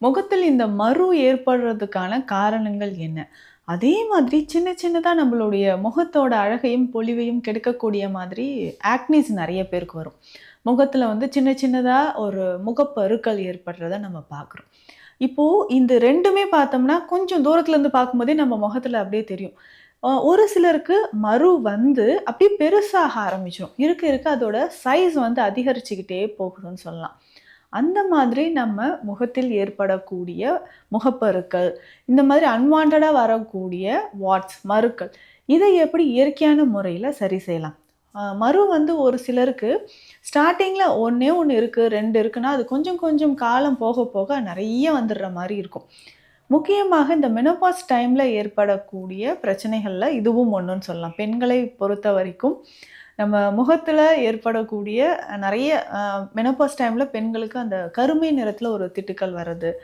முகத்தில் இந்த மறு ஏற்படுறதுக்கான காரணங்கள் என்ன? அதே மாதிரி சின்ன சின்னதாக நம்மளுடைய முகத்தோட அழகையும் பொலிவையும் கெடுக்கக்கூடிய மாதிரி ஆக்னிஸ் நிறைய பேருக்கு வரும். முகத்தில் வந்து சின்ன சின்னதாக ஒரு முகப்பருக்கள் ஏற்படுறத நம்ம பார்க்குறோம். இப்போது இந்த ரெண்டுமே பார்த்தோம்னா கொஞ்சம் தூரத்துலேருந்து பார்க்கும்போதே நம்ம முகத்தில் அப்படியே தெரியும். ஒரு சிலருக்கு மரு வந்து அப்படியே பெருசாக ஆரம்பிச்சிடும் இருக்க இருக்க அதோட சைஸ் வந்து அதிகரிச்சுக்கிட்டே போகுதுன்னு சொல்லலாம். அந்த மாதிரி நம்ம முகத்தில் ஏற்படக்கூடிய முகப்பருக்கள் இந்த மாதிரி அன்வான்டாக வரக்கூடிய வாட்ஸ் மருக்கள் இதை எப்படி இயற்கையான முறையில் சரி செய்யலாம்? மறு வந்து ஒரு சிலருக்கு ஸ்டார்டிங்கில் ஒன்றே ஒன்று இருக்குது ரெண்டு இருக்குன்னா அது கொஞ்சம் கொஞ்சம் காலம் போக போக நிறைய வந்துடுற மாதிரி இருக்கும். முக்கியமாக இந்த மெனோபாஸ் டைமில் ஏற்படக்கூடிய பிரச்சனைகளில் இதுவும் ஒன்றுன்னு சொல்லலாம். பெண்களை பொறுத்த வரைக்கும் நம்ம முகத்தில் ஏற்படக்கூடிய நிறைய மெனோபாஸ் டைமில் பெண்களுக்கு அந்த கருமை நிறத்தில் ஒரு திட்டுக்கள் வர்றது.